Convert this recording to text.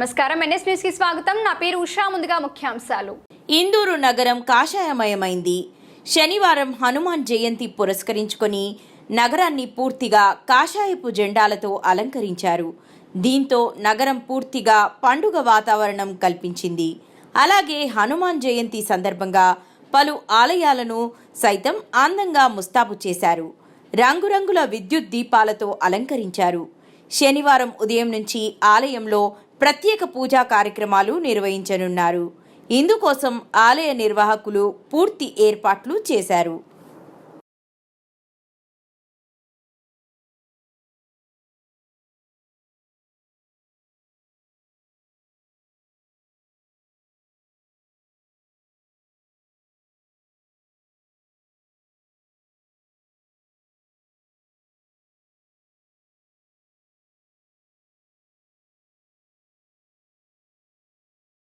నమస్కారం. ఎన్ఎస్ న్యూస్కి స్వాగతం. నా పేరు ఉషా. ముందుగా ముఖ్యాంశాలు. ఇందూరు నగరం కాషాయమయమైంది. శనివారం హనుమాన్ జయంతి పురస్కరించుకొని నగరాన్ని పూర్తిగా కాషాయపు జెండాలతో అలంకరించారు. దీంతో నగరం పూర్తిగా పండుగ వాతావరణం కల్పించింది. అలాగే హనుమాన్ జయంతి సందర్భంగా పలు ఆలయాలను సైతం అందంగా ముస్తాబు చేశారు. రంగురంగుల విద్యుత్ దీపాలతో అలంకరించారు. శనివారం ఉదయం నుంచి ఆలయంలో ప్రత్యేక పూజా కార్యక్రమాలు నిర్వహించనున్నారు. ఇందుకోసం ఆలయ నిర్వాహకులు పూర్తి ఏర్పాట్లు చేశారు.